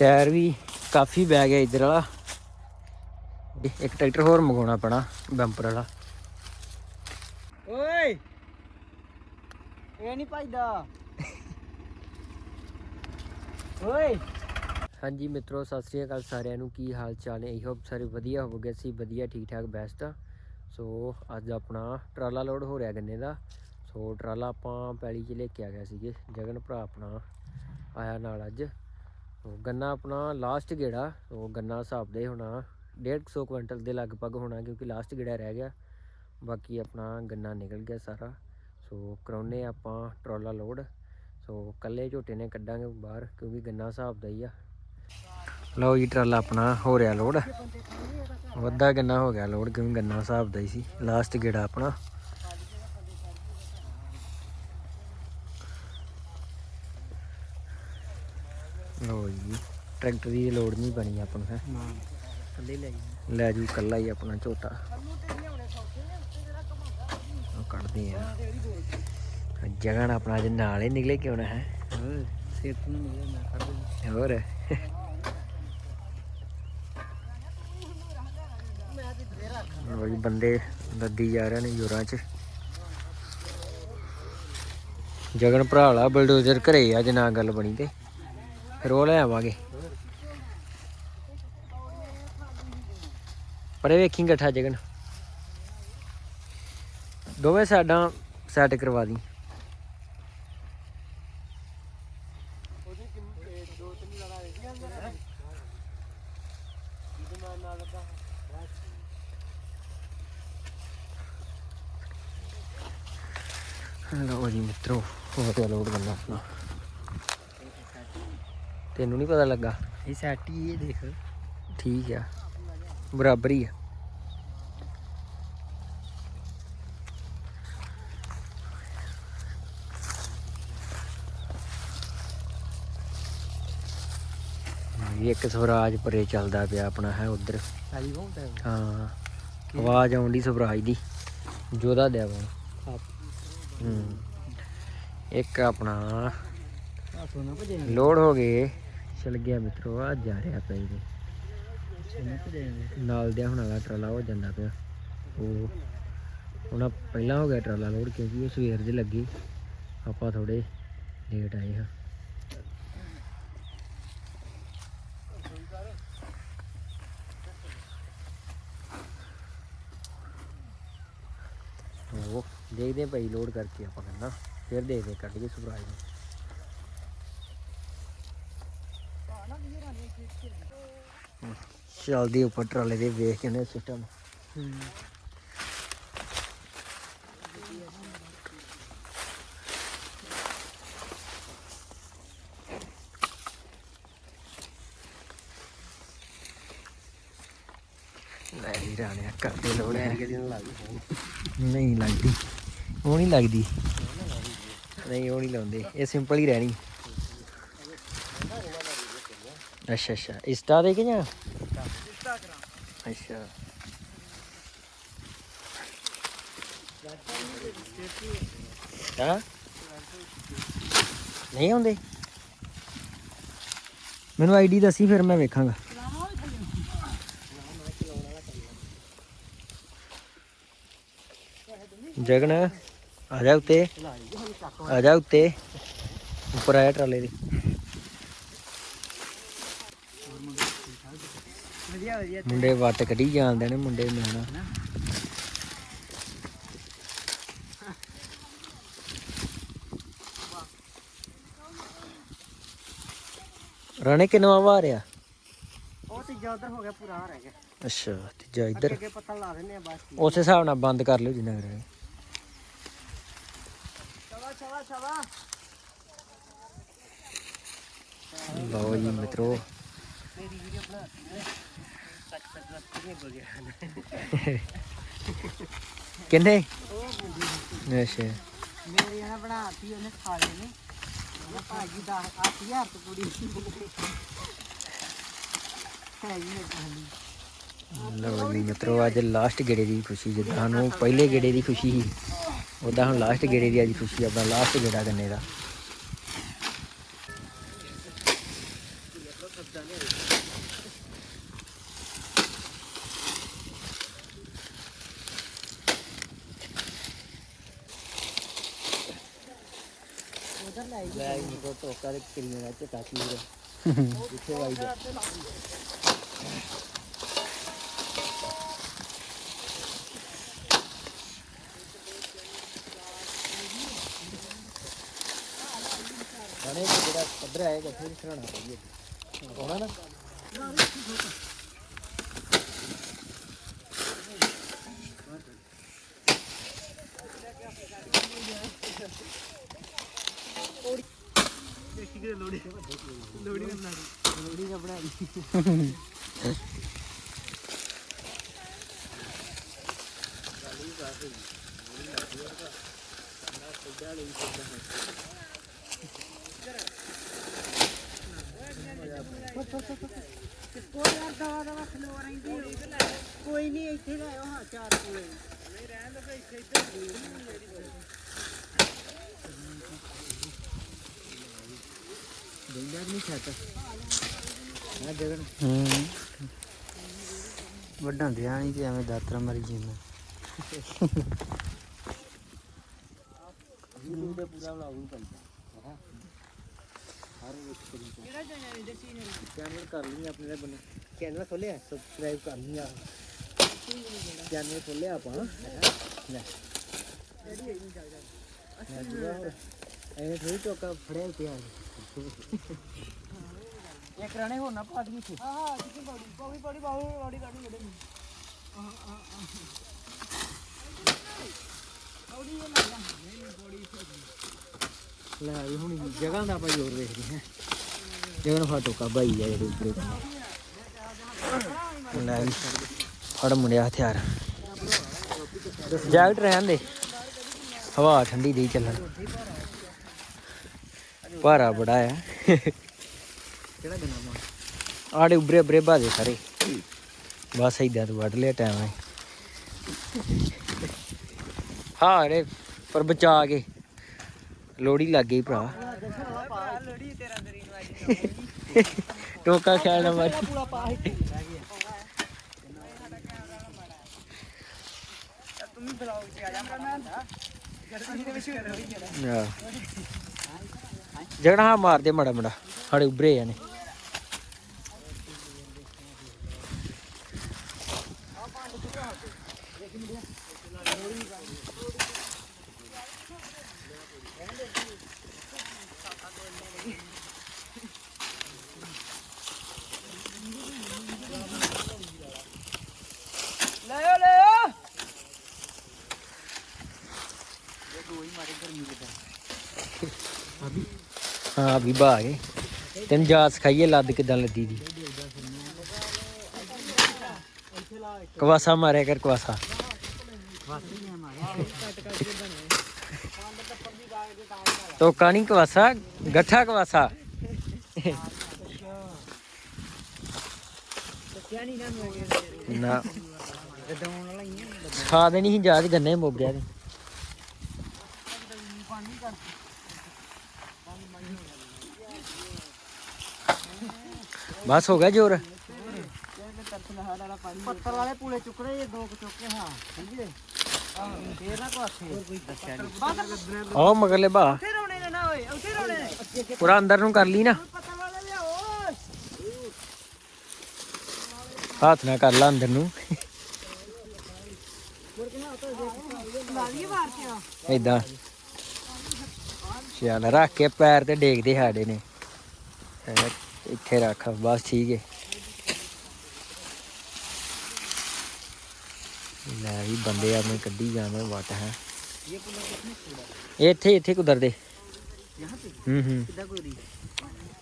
Tyre ਵੀ ਕਾਫੀ ਬੈ ਗਿਆ ਇੱਧਰ ਵਾਲਾ। ਇੱਕ ਟਰੈਕਟਰ ਹੋਰ ਮੰਗਾਉਣਾ ਪੈਣਾ, ਬੰਪਰ ਵਾਲਾ। ਓਏ! ਇਹ ਨਹੀਂ ਪਾਈਦਾ ਓਏ! ਹਾਂਜੀ ਮਿੱਤਰੋ, ਸਤਿ ਸ੍ਰੀ ਅਕਾਲ ਸਾਰਿਆਂ ਨੂੰ। ਕੀ ਹਾਲ ਚਾਲ ਨੇ? ਆਈ ਹੋਪ ਸਾਰੇ ਵਧੀਆ ਹੋਵੋਗੇ। ਸੀ ਵਧੀਆ ਠੀਕ ਠਾਕ ਬੈਸਟ। ਆ ਸੋ, ਅੱਜ ਆਪਣਾ ਟਰਾਲਾ ਲੋਡ ਹੋ ਰਿਹਾ ਗੰਨੇ ਦਾ। ਸੋ, ਟਰਾਲਾ ਆਪਾਂ ਪੈਲੀ 'ਚ ਲੈ ਕੇ ਆ ਗਏ ਸੀਗੇ। ਜਗਨ ਭਰਾ ਆਪਣਾ ਆਇਆ ਨਾਲ ਅੱਜ। ਗੰਨਾ ਆਪਣਾ ਲਾਸਟ ਗੇੜਾ ਸੋ ਗੰਨਾ ਹਿਸਾਬ ਦੇ ਹੋਣਾ 150 ਕੁਇੰਟਲ ਦੇ ਲਗਭਗ ਹੋਣਾ ਕਿਉਂਕਿ ਲਾਸਟ ਗੇੜਾ ਰਹਿ ਗਿਆ। ਬਾਕੀ ਆਪਣਾ ਗੰਨਾ ਨਿਕਲ ਗਿਆ ਸਾਰਾ। ਸੋ ਕਰਾਉਨੇ ਆਪਾਂ ਟਰਾਲਾ ਲੋਡ ਸੋ ਕੱਲੇ ਝੋਟੇ ਨੇ ਕੱਢਾਂਗੇ ਬਾਹਰ ਕਿਉਂਕਿ ਗੰਨਾ ਹਿਸਾਬ ਦਾ ਹੀ ਆ। ਲਓ ਜੀ, ਟਰਾਲਾ ਆਪਣਾ ਹੋ ਰਿਹਾ ਲੋਡ ਵੱਧਾ ਗੰਨਾ ਹੋ ਗਿਆ ਲੋਡ ਕਿਉਂਕਿ ਗੰਨਾ ਹਿਸਾਬ ਦਾ ਹੀ ਸੀ। ਲਾਸਟ ਗੇੜਾ ਆਪਣਾ ਲਓ ਜੀ ਟਰੈਕਟਰ ਦੀ ਲੋਡ ਨਹੀਂ ਬਣੀ ਆਪਾਂ ਨੂੰ ਹੈ। ਨਾ ਥੱਲੇ ਲੈ ਜਾ ਲੈ ਜੂ ਕੱਲਾ ਹੀ ਆਪਣਾ ਝੋਟਾ। ਉਹ ਕੱਢਦੇ ਆ। ਜਗਨ ਆਪਣਾ ਅੱਜ ਨਾਲ ਹੀ ਨਿਕਲੇ ਕਿਉਂ ਨਾ ਹੈ। ਓਏ ਸਿਰ ਤੋਂ ਮਿਲਿਆ ਮੈਂ ਕੱਢ ਦੇ ਹੋਰ। ਬੰਦੇ ਲੱਦੀ ਜਾ ਰਹੇ ਨੇ ਯੂਰਾਂ 'ਚ। ਜਗਨ ਭਰਾ ਵਾਲਾ ਬਲਡੋਜ਼ਰ ਘਰੇ ਆ ਜੇ ਨਾ ਗੱਲ ਬਣੀ ਤੇ। ਫਿਰ ਉਹ ਲੈ ਆਵਾਂਗੇ। ਪਰੇ ਵੇਖੀ ਗੱਠਾ ਜਗਨ। ਦੋਵੇਂ ਸਾਡਾਂ ਸੈੱਟ ਕਰਵਾ ਦੀ। ਲਓ ਜੀ ਮਿੱਤਰੋ ਹੋ ਗਿਆ ਲੋਡ ਕਰਨਾ ਆਪਣਾ। ਤੈਨੂੰ ਨਹੀਂ ਪਤਾ ਲੱਗਾ? ਇਹ ਸੈਟ ਹੀ ਇਹ ਦੇਖ। ਠੀਕ ਆ। ਬਰਾਬਰ ਹੀ ਆ। ਇਹ ਇੱਕ ਸਵਰਾਜ ਪਰੇ ਚੱਲਦਾ ਪਿਆ ਆਪਣਾ ਹੈ ਉਧਰ। ਹੈ। ਆਵਾਜ਼ ਆਉਂਦੀ ਸਵਰਾਜ ਦੀ। ਜੋਦਾ ਦੇਵਾ ਆਪ। ਹੂੰ। ਇੱਕ ਆਪਣਾ ਲੋਡ ਹੋ ਗਏ ਚਲ ਗਿਆ ਮਿੱਤਰੋ ਆ ਜਾ ਰਿਹਾ ਪਿਆ ਜੀ। ਨਾਲ ਦਿਆ ਹੁਣ ਵਾਲਾ ਟਰਾਲਾ ਹੋ ਜਾਂਦਾ ਪਿਆ। ਉਹ ਹੁਣ ਪਹਿਲਾਂ ਹੋ ਗਿਆ ਟਰਾਲਾ ਲੋਡ ਕਿਉਂਕਿ ਉਹ ਸਵੇਰ ਦੇ ਲੱਗੇ। ਆਪਾਂ ਥੋੜੇ ਲੇਟ ਆਏ ਹਾਂ। ਉਹ ਦੇਖਦੇ ਹਾਂ ਭਾਈ ਲੋਡ ਕਰਕੇ ਆਪਾਂ ਕਹਿੰਦਾ ਫਿਰ ਦੇਖਦੇ ਕੱਢ ਕੇ ਸੁਭਰਾਜ ਨੂੰ। ਚੱਲਦੀ ਉੱਪਰ ਟਰਾਲੇ ਦੇ ਵੇਖ ਕੇ ਨੇ ਸਿਸਟਮ। ਹੂੰ ਰਾਣਿਆ, ਕਰਦੇ ਲੋੜ ਹੈ। ਨਹੀਂ ਲੱਗਦੀ। ਉਹ ਨਹੀਂ ਲੱਗਦੀ। ਨਹੀਂ, ਉਹ ਨਹੀਂ ਲਾਉਂਦੇ। ਇਹ ਸਿੰਪਲ ਹੀ ਰਹਿਣੀ। ਅੱਛਾ ਅੱਛਾ। ਇੰਸਟਾ ਦੇ ਕੇ ਜਾਂ ਅੱਛਾ। ਹਾਂ? ਨਹੀਂ ਆਉਂਦੇ। ਮੈਨੂੰ ਆਈਡੀ ਦੱਸੀ, ਫਿਰ ਮੈਂ ਵੇਖਾਂਗਾ। ਜਗਨ, ਆ ਜਾ ਉੱਤੇ। ਆ ਜਾ ਉੱਤੇ। ਉੱਪਰ ਆਇਆ ਟਰਾਲੇ ਦੇ। ਵਧੀਆ ਵਧੀਆ ਮੁੰਡੇ ਵੱਟ ਕੱਢੀ ਜਾਂਦੇ ਨੇ ਮੁੰਡੇ ਮੈਣਾ ਰਾਣੇ ਕਿਨਵਾ ਵਾਰਿਆ ਉਹ ਤੇ ਜ਼ਿਆਦਾ ਹੋ ਗਿਆ ਪੂਰਾ ਰਹਿ ਗਿਆ। ਅੱਛਾ ਤੇ ਜਾ ਇੱਧਰ। ਅੱਗੇ ਪਤਾ ਲਾ ਦਿੰਦੇ ਆ ਬਸ ਉਸ ਹਿਸਾਬ ਨਾਲ ਬੰਦ ਕਰ ਲਿਓ ਜਿੰਨਾ ਕਰੇ ਚਲਾ ਚਲਾ ਚਲਾ। ਲਓ ਜੀ ਮਿੱਤਰੋ। ਮੇਰੀ ਵੀਡੀਓ ਬਣਾ ਕਿੰਨੇ? ਅੱਛਾ। ਮੇਰੀ ਨਾ ਬਣਾਤੀ ਉਹਨੇ ਖਾ ਲਏ ਨੇ। ਉਹਦਾ ਭਾਜੀ ਦਾ 8000 ਤੋਂ ਕੁੜੀ ਹੈ ਜੀ ਮਿੱਤਰੋ ਅੱਜ ਲਾਸਟ ਗੇੜੇ ਦੀ ਖੁਸ਼ੀ ਜਿੱਦਾਂ ਸਾਨੂੰ ਪਹਿਲੇ ਗੇੜੇ ਦੀ ਖੁਸ਼ੀ ਸੀ ਉਦਾਂ ਹੁਣ ਲਾਸਟ ਗੇੜੇ ਦੀ ਅੱਜ ਖੁਸ਼ੀ ਆਪਣਾ ਲਾਸਟ ਗੇੜਾ ਕਰਨੇ ਦਾ ਉਧਰ ਲੈ ਲੈ ਇਹ ਕੋ ਟੋਕਾ ਦੇ ਕਿਰੀਆਂ ਦਾ ਚਟਾ ਕੀ ਜਿੱਥੇ ਵਾਈ ਜਾ ਕਣੇ ਜਿਹੜਾ ਪੱਧਰ ਆਏਗਾ ਫਿਰ ਖੜਾਣਾ ਪਈਏ ਹੋਣਾ ਨਾ ਲੋੜੀ ਨਾ ਬਣਾ ਲਈ ਕੋਈ ਯਾਰ ਦਵਾ ਦਵਾ ਖਲੋ ਰਹਿੰਦੀ ਕੋਈ ਨਹੀਂ, ਇੱਥੇ ਲੈ ਹਾਂ, ਚਾਰ ਕੋਲੇ। ਦਿੰਦਾ ਨਹੀਂ ਛੱਤ ਮੈਂ ਜਗਨ ਹੂੰ ਵੱਡਾ ਦਿਆ ਨਹੀਂ ਤੇ ਐਵੇਂ ਦਾਤਰਾ ਮਾਰੀ ਜਿੰਨਾ YouTube ਤੇ ਪੂਰਾ ਵਲੌਗ ਪੈਂਦਾ ਹਰ ਇੱਕ ਕਰੀ ਕਿਹੜਾ ਚੈਨਲ ਕਰ ਲਈ ਆਪਣੇ ਦੇ ਬੰਨੇ ਚੈਨਲ ਖੋਲਿਆ ਸਬਸਕ੍ਰਾਈਬ ਕਰ ਲਈ ਆ ਚੈਨਲ ਖੋਲਿਆ ਆਪਾਂ ਲੈ ਐਵੇਂ ਥੋੜੀ ਟੋਕਾ ਫੜਿਆ ਪਿਆ ਇਹ ਕਰਾਣੇ ਹੋਰ ਨਾ ਪਾ ਦਈਏ ਇੱਥੇ। ਹਾਂ ਹਾਂ ਜਿੱਥੇ ਬੜੀ ਕੋਈ ਬੜੀ ਬਾਹੂ ਬੜੀ ਕਾਢੀ ਕੱਢੇ ਲੈ ਵੀ ਹੁਣ ਜਗ੍ਹਾ ਦਾ ਆਪਾਂ ਜ਼ੋਰ ਵੇਖਦੇ ਹਾਂ। ਜਗ੍ਹਾ ਨੂੰ ਫਾ ਟੋਕਾ ਬਾਈ ਆ ਜਿਹੜੇ ਉੱਪਰ ਲੈ ਵੀ ਫੜ ਮੁੰਡਿਆ ਹਥਿਆਰ। ਜੈਕਟ ਰਹਿਣ ਦੇ। ਹਵਾ ਠੰਡੀ ਦੇਈ ਚੱਲਣ। ਭਾਰਾ ਬੜਾ ਆ। ਕਿਹੜਾ ਦਿਨਾ ਮਾ ਆੜੇ ਉਬਰੇ ਉਬਰੇ ਬਾਦੇ ਸਾਰੇ। ਬਸ ਇਦਾਂ ਤੂੰ ਵੱਢ ਲਿਆ ਟਾਈਮ ਹੈ ਹਾਂ ਰੇ ਪਰ ਬਚਾ ਕੇ। ਲੋੜੀ ਲੱਗ ਗਈ ਭਰਾ। ਲੜੀ ਤੇਰਾ ਨੂੰ ਟੋਕਾ ਖਿਆਲ ਨਾ ਮਾਰ ਪੂਰਾ ਪਾ ਹੀ ਤੂੰ ਵੀ ਬਲੌਗ ਚ ਆ ਜਾ। ਮੈਂ ਗਰਮੀ ਦੇ ਵਿੱਚ ਹੋਈ ਜਿਹੜਾ ਜਗਣਾ ਹਾਂ ਮਾਰਦੇ ਮੜਾ ਮੜਾ ਸਾਡੇ ਉਬਰੇ ਜਾਣੇ। ਹਾਂ ਵੀ ਬਾ ਤੈਨੂੰ ਜਾ ਸਿਖਾਈਏ ਲੱਦ ਕਿਦਾਂ ਲੱਦੀ ਦੀ। ਕਵਾਸਾ ਮਾਰਿਆ ਕਰ, ਕਵਾਸਾ। ਟੋਕਾ ਨਹੀਂ ਕਵਾਸਾ, ਗੱਠਾ ਕਵਾਸਾ। ਨਾ। ਖਾ ਦੇਣੀ ਸੀ, ਜਾ ਕੇ ਗੰਨੇ ਮੁੱਕ ਗਿਆ ਤੇ ਬਸ ਹੋ ਗਿਆ ਜੋਰ? ਪੱਤਰ ਵਾਲੇ ਪੂਲੇ ਚੁੱਕਣੇ ਇਹ ਦੋ ਕੁ ਚੁੱਕੇ ਹਾਂ ਸਮਝੇ? ਫੇਰ ਨਾ ਕੋਈ ਦੱਸਿਆ ਨਹੀਂ ਆਹ ਮਗਰਲੇ ਬਾ ਉੱਥੇ ਰੋਣੇ ਨੇ ਨਾ ਓਏ ਉੱਥੇ ਰੋਣੇ ਨੇ। ਪੂਰਾ ਅੰਦਰ ਨੂੰ ਕਰ ਲਈ ਨਾ। ਪੱਤਰ ਵਾਲੇ ਲਿਆਓ ਹੱਥ ਨਾਲ ਕਰ ਲਾ ਅੰਦਰ ਨੂੰ। ਏਦਾਂ। ਚੱਲ ਰੱਖ ਕੇ ਪੈਰ ਤੇ ਡੇਗਦੇ ਸਾਡੇ ਨੇ। ਐ, ਇੱਥੇ ਰੱਖ ਬਸ ਠੀਕ ਹੈ ਲੈ ਵੀ ਬੰਦੇ ਆਪਣੇ ਕੱਢੀ ਜਾਂਦੇ ਵਟ ਹੈ। ਇੱਥੇ ਇੱਥੇ ਕੁਦਰ ਦੇ ਹੂੰ ਹੂੰ।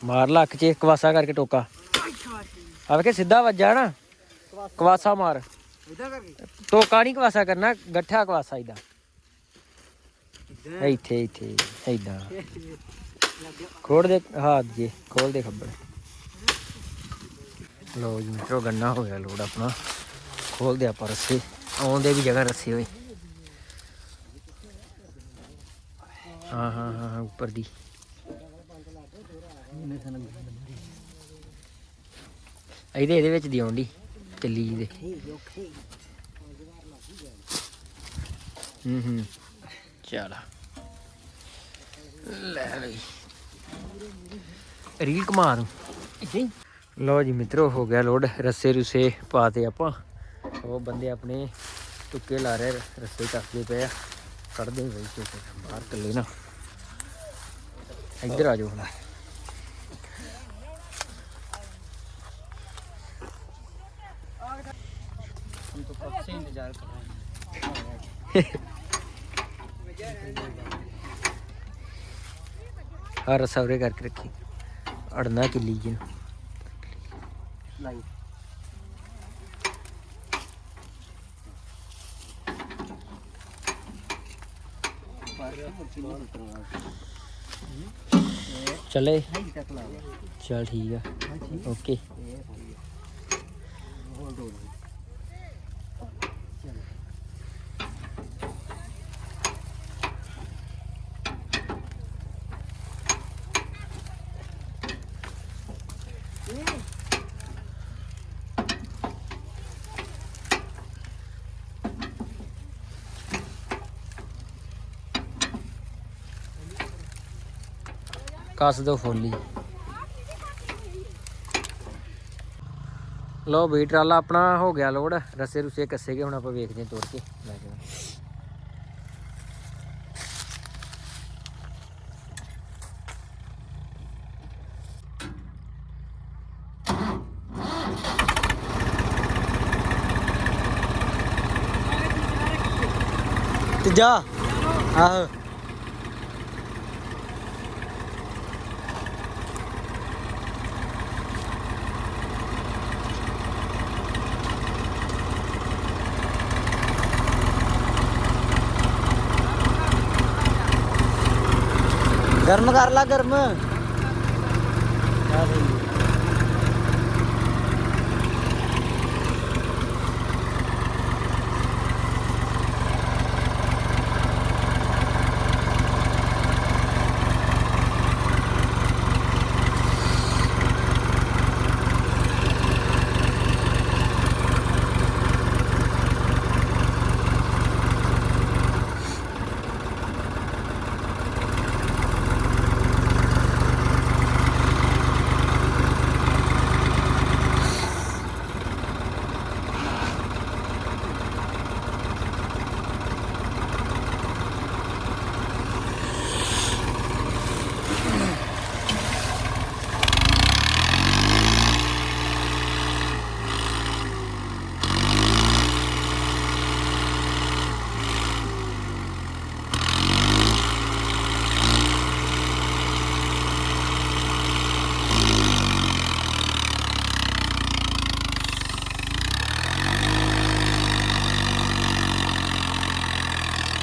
ਮਾਰ ਲੱਕ ਚ ਕਵਾਸਾ ਕਰਕੇ ਟੋਕਾ। ਆ ਵੇਖੇ ਸਿੱਧਾ ਵੱਜਾ ਨਾ। ਕਵਾਸਾ ਮਾਰ। ਇਦਾਂ ਕਰਕੇ? ਟੋਕਾ ਨਹੀਂ ਕਵਾਸਾ ਕਰਨਾ ਗੱਠਾ ਕਵਾਸਾ ਇਦਾਂ ਇੱਥੇ ਇੱਥੇ ਇਦਾਂ ਖੋੜ ਦੇ ਹੱਥ ਜੇ ਖੋਲ ਦੇ ਖੱਬਰ ਲੋ ਜੀ ਮਿੱਤਰੋ ਗੰਨਾ ਹੋ ਗਿਆ ਲੋਡ ਆਪਣਾ। ਖੋਲ ਆਪਾਂ ਰੱਸੇ। ਆਉਂਦੇ ਵੀ ਜਗ੍ਹਾ ਰੱਸੇ ਹੋਏ ਹਾਂ ਹਾਂ ਹਾਂ ਉੱਪਰ ਦੀ। ਇਹਦੇ ਇਹਦੇ ਵਿੱਚ ਦੀ ਆਉਂਦੀ ਚੱਲੀ ਦੇ। ਹੂੰ ਹੂੰ। ਚਲ। ਲੈ ਬਈ ਰੀਲ ਕਮਾ ਦੂੰ। ਲਓ ਜੀ ਮਿੱਤਰੋ ਹੋ ਗਿਆ ਲੋਡ ਰੱਸੇ ਰੁਸੇ ਪਾਤੇ ਆਪਾਂ ਉਹ ਬੰਦੇ ਆਪਣੇ ਟੁੱਕੇ ਲਾ ਰਹੇ ਰੱਸੇ ਕੱਟਦੇ ਪਏ ਆ ਕੱਢਦੇ ਬਈ ਚੋਕੇ ਬਾਹਰ ਕੱਲੇ ਨਾ ਇੱਧਰ ਆ ਜਾਓ ਹੁਣ हम तो कब से इंतजार कर रहे हैं ਆ ਰੱਸਾ ਉਰੇ ਕਰਕੇ ਰੱਖੀ ਅੜਨਾ ਕਿੱਲੀ lành चले चल ठीक है ओके ਕੱਸ ਦੋ ਫੋਲੀ। ਲੋ ਵੀ ਟਰਾਲਾ ਆਪਣਾ ਹੋ ਗਿਆ ਲੋਡ। ਰਸੇ ਰੁਸੇ ਕੱਸੇ ਗਏ, ਹੁਣ ਆਪਾਂ ਵੇਖਦੇ ਹਾਂ ਤੋੜ ਕੇ। ਲੈ ਕੇ। ਜਾ। ਆਹੋ। ਗਰਮ ਕਰ ਲਾ ਗਰਮ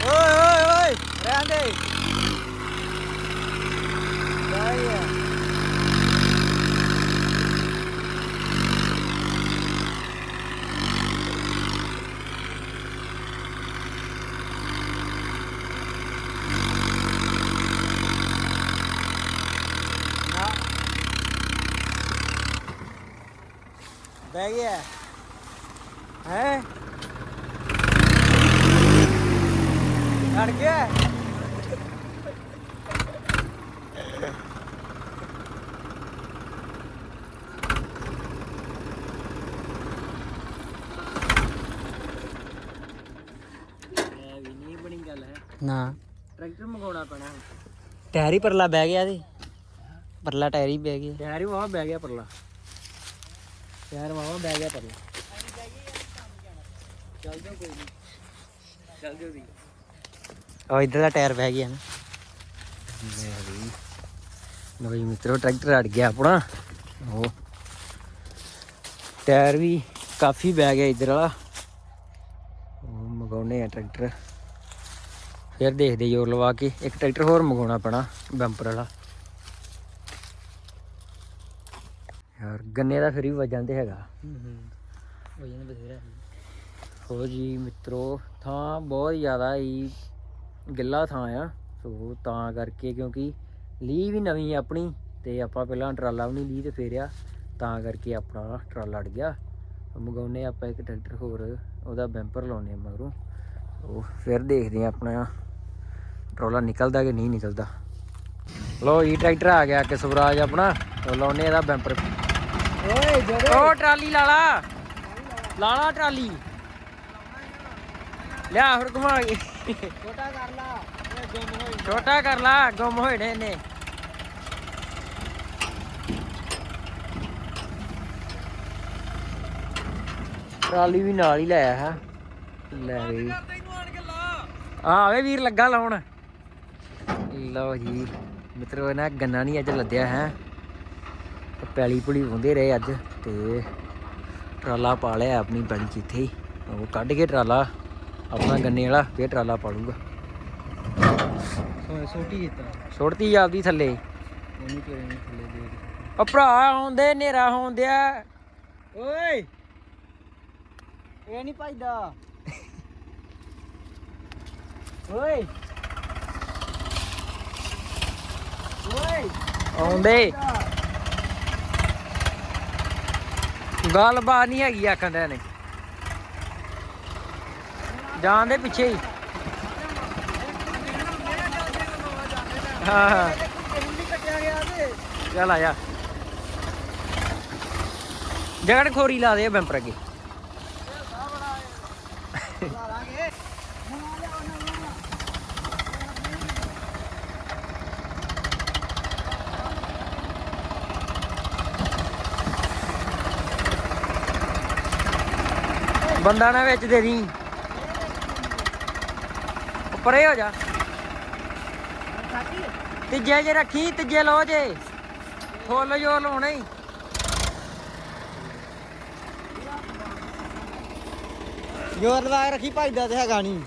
ਓਏ ਓਏ ਓਏ ਰਹਿਣ ਦੇ ਬਹਿ ਗਿਆ ਨਾ ਬਹਿ ਗਿਆ ਹੈ? ਅੜ ਗਿਆ ਹੈ ਨਾ। ਟਰੈਕਟਰ ਮੰਗਾਉਣਾ ਪੈਣਾ ਟਾਇਰ ਹੀ ਪਰਲਾ ਬਹਿ ਗਿਆ ਤੇ ਪਰਲਾ ਟਾਇਰ ਹੀ ਬਹਿ ਗਿਆ। ਯਾਰ ਵਾਹ ਬਹਿ ਗਿਆ ਪਰਲਾ। ਯਾਰ ਵਾਹ ਬਹਿ ਗਿਆ ਪਰਲਾ। ਚੱਲ ਜਾਓ ਕੋਈ ਨਹੀਂ। ਚੱਲ ਜਾਓ ਦੀ। ਉਹ ਇਧਰ ਦਾ ਟਾਇਰ ਬਹਿ ਗਿਆ ਨਾ। ਲੋ ਜੀ, ਮਿੱਤਰੋ, ਟਰੈਕਟਰ ਅੜ ਗਿਆ ਆਪਣਾ। ਉਹ ਟਾਇਰ ਵੀ ਕਾਫੀ ਬਹਿ ਗਿਆ ਇੱਧਰ ਵਾਲਾ। ਉਹ ਮਗਾਉਣੇ ਆ ਟਰੈਕਟਰ। ਫਿਰ ਦੇਖਦੇ ਜ਼ੋਰ ਲਵਾ ਕੇ। ਇੱਕ ਟਰੈਕਟਰ ਹੋਰ ਮਗਾਉਣਾ ਪੈਣਾ, ਬੰਪਰ ਵਾਲਾ। ਯਾਰ ਗੰਨੇ ਦਾ ਫਿਰ ਵੀ ਵਜਨ ਤੇ ਹੈਗਾ। ਹੂੰ ਹੂੰ। ਬਥੇਰਾ। ਜੀ ਮਿੱਤਰੋ ਥਾਂ ਬਹੁਤ ਜ਼ਿਆਦਾ ਹੀ ਗਿੱਲਾ ਥਾਂ ਆ। ਸੋ ਤਾਂ ਕਰਕੇ ਕਿਉਂਕਿ ਲੀ ਵੀ ਨਵੀਂ ਆਪਣੀ ਤੇ ਆਪਾਂ ਪਹਿਲਾਂ ਟਰਾਲਾ ਵੀ ਨਹੀਂ ਲੀ ਤੇ ਫੇਰਿਆ ਤਾਂ ਕਰਕੇ ਆਪਣਾ ਟਰਾਲਾ ਅੜ ਗਿਆ। ਮੰਗਾਉਨੇ ਆਪਾਂ ਇੱਕ ਟਰੈਕਟਰ ਹੋਰ ਉਹਦਾ ਬੈਂਪਰ ਲਾਉਨੇ ਆ ਮਗਰੋਂ। ਉਹ ਫਿਰ ਦੇਖਦੇ ਆ ਆਪਣਾ ਟਰਾਲਾ ਨਿਕਲਦਾ ਕਿ ਨਹੀਂ ਨਿਕਲਦਾ। ਲੋ ਜੀ ਟਰੈਕਟਰ ਆ ਗਿਆ ਕਿ ਸਵਰਾਜ ਆਪਣਾ ਲਾਉਨੇ ਇਹਦਾ ਬੈਂਪਰ। ਓਏ ਜਿਹੜੇ ਉਹ ਟਰਾਲੀ ਲਾ ਲਾ ਲਾ ਲਾ ਟਰਾਲੀ। ਲਿਆ ਫਿਰ ਘੁਮਾ ਕੇ। ਛੋਟਾ ਕਰ ਲਾ। ਗੁੰਮ ਹੋਈ ਛੋਟਾ ਕਰ ਲਾ ਗੁੰਮ ਹੋਏ ਨੇ ਨੇ ਟਰਾਲੀ ਵੀ ਨਾਲ ਹੀ ਲੈ ਆਇਆ ਹੈ ਲੈ ਵੀ। ਆ ਆਵੇ ਵੀਰ ਲੱਗਾ ਲਾਉਣ। ਲਓ ਜੀ। ਮਿੱਤਰੋ ਇਹਨਾਂ ਗੰਨਾ ਨਹੀਂ ਅੱਜ ਲੱਦਿਆ ਹੈ। ਪੈਲੀ ਪੁਲੀ ਹੁੰਦੇ ਰਹੇ ਅੱਜ ਤੇ ਟਰਾਲਾ ਪਾ ਲਿਆ ਆਪਣੀ ਪੈਲੀ ਇੱਥੇ ਹੀ। ਉਹ ਕੱਢ ਕੇ ਟਰਾਲਾ ਆਪਣਾ ਗੰਨੇ ਵਾਲਾ ਫੇਰ ਟਰਾਲਾ ਪਾਲੂਗਾ। ਸੋ ਛੋਟੀ ਕੀਤਾ। ਸੁੱਟਤੀ ਆਪਦੀ ਥੱਲੇ। ਉਹਨੂੰ ਤੇਰੇ ਨੂੰ ਥੱਲੇ ਦੇ ਉਹ ਭਰਾ ਆਉਂਦੇ ਹਨੇਰਾ ਹੋਂਦਿਆ ਓਏ! ਇਹ ਨਹੀਂ ਪਾਈਦਾ ਓਏ! ਓਏ! ਆਉਂਦੇ। ਗੱਲਬਾਤ ਨਹੀਂ ਹੈਗੀ, ਆਖਣ ਦੇ ਨੇ। ਜਾਣ ਦੇ ਪਿੱਛੇ ਹੀ। ਹਾਂ ਹਾਂ। ਚੱਲ ਆ ਜਾ। ਜਗੜ ਖੋਰੀ ਲਾ ਦੇ ਬੈਂਪਰ ਅੱਗੇ। ਬੰਦਾ ਨਾ ਵਿੱਚ ਦੇ ਦੀ। ਉਹ ਪਰੇ ਹੋ ਜਾ। ਤੀਜੇ ਜੇ ਰੱਖੀ, ਤੀਜੇ ਲੋ ਜੇ। ਫੁੱਲ ਜੋ ਲਾਉਣਾ ਹੀ। ਜੋਰ ਲਵਾ ਕੇ ਰੱਖੀ ਭਾਈਦਾ ਤੇ ਹੈਗਾ ਨਹੀਂ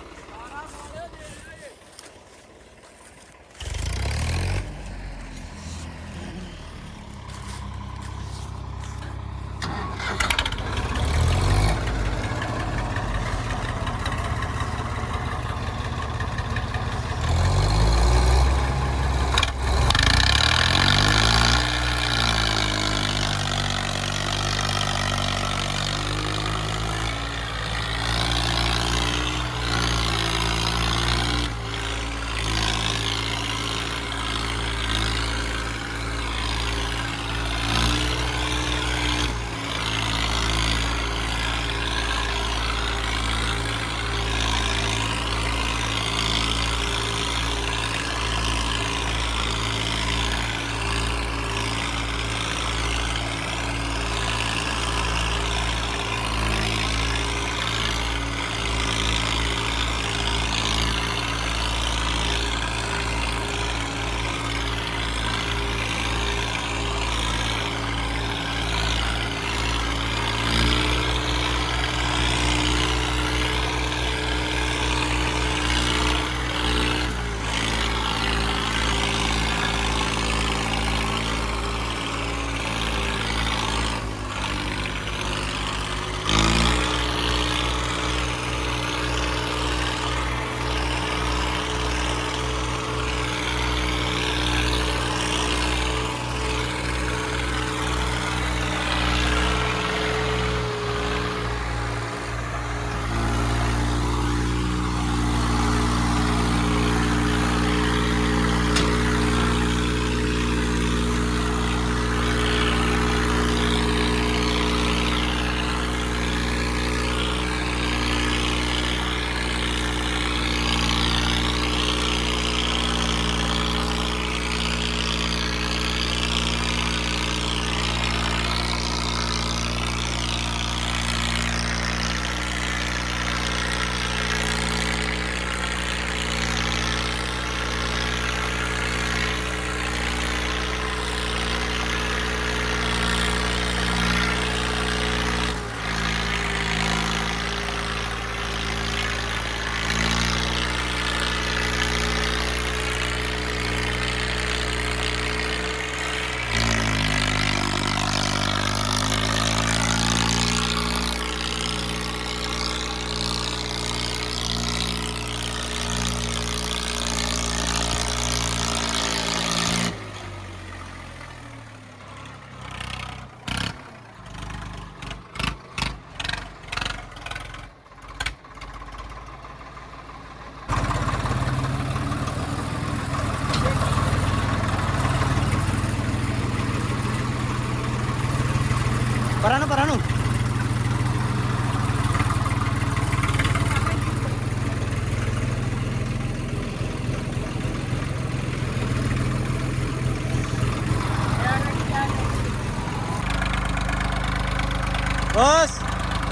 ਬਸ।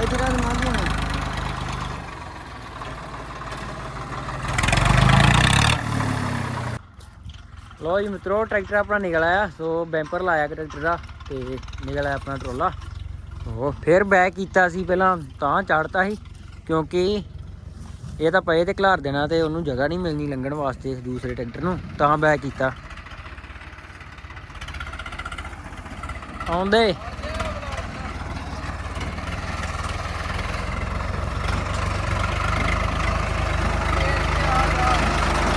ਇਧਰ ਆ ਮਾਰ ਲਿਆ ਲੋ ਜੀ ਮਿੱਤਰੋ, ਟਰੈਕਟਰ ਆਪਣਾ ਨਿਕਲ ਆਇਆ। ਸੋ ਬੈਂਪਰ ਲਾਇਆ ਟਰੈਕਟਰ ਦਾ ਤੇ ਨਿਕਲ ਆਇਆ ਆਪਣਾ ਟਰੋਲਾ। ਉਹ ਫਿਰ ਬੈਕ ਕੀਤਾ ਸੀ ਪਹਿਲਾਂ, ਤਾਂ ਚੜਤਾ ਸੀ, ਕਿਉਂਕਿ ਇਹ ਤਾਂ ਪਏ ਤੇ ਖਿਲਾਰ ਦੇਣਾ ਤੇ ਉਹਨੂੰ ਜਗ੍ਹਾ ਨਹੀਂ ਮਿਲਣੀ ਲੰਘਣ ਵਾਸਤੇ ਦੂਸਰੇ ਟਰੈਕਟਰ ਨੂੰ, ਤਾਂ ਬੈਕ ਕੀਤਾ। ਆਉਂਦੇ।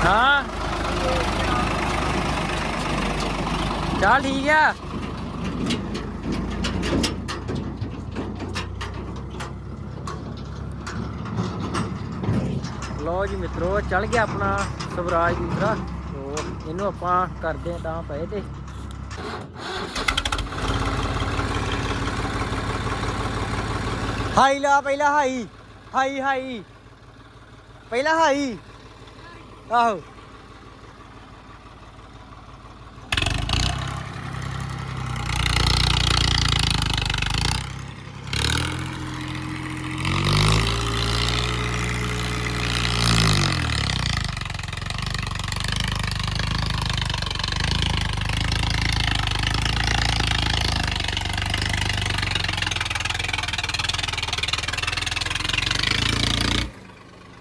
ਹਾਂ। ਚੱਲ ਠੀਕ ਆ। ਲੋ ਜੀ ਮਿੱਤਰੋ, ਚੱਲ ਗਿਆ ਆਪਣਾ ਸਵਰਾਜ ਦੂਸਰਾ। ਸੋ ਇਹਨੂੰ ਆਪਾਂ ਕਰਦੇ ਆ ਤਾਂ ਪਏ ਤੇ। ਹਾਈ ਲਾ, ਪਹਿਲਾਂ ਹਾਈ। ਹਾਈ ਹਾਈ। ਪਹਿਲਾਂ ਹਾਈ। ਆਹੋ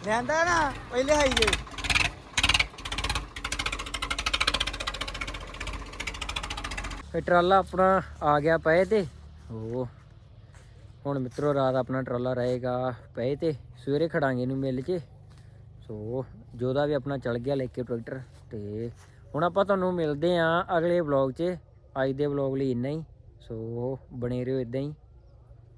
ਲੈਂਦਾ ਨਾ ਪਹਿਲੇ ਹਾਈ ਦੇ ਟਰਾਲਾ ਆਪਣਾ ਆ ਗਿਆ ਪਏ ਤੇ। ਉਹ ਹੁਣ ਮਿੱਤਰੋ ਰਾਤ ਆਪਣਾ ਟਰਾਲਾ ਰਹੇਗਾ ਪਏ ਤੇ। ਸਵੇਰੇ ਖੜਾਂਗੇ ਇਹਨੂੰ ਮਿਲ 'ਚ ਸੋ ਜੋਦਾ ਵੀ ਆਪਣਾ ਚਲ ਗਿਆ ਲੈ ਕੇ ਟਰੈਕਟਰ ਤੇ। ਹੁਣ ਆਪਾਂ ਤੁਹਾਨੂੰ ਮਿਲਦੇ ਆਂ ਅਗਲੇ ਵਲੌਗ 'ਚ। ਅੱਜ ਦੇ ਵਲੌਗ ਲਈ ਇੰਨਾ ਹੀ। ਸੋ ਬਣੇ ਰਹੋ ਇਦਾਂ ਹੀ।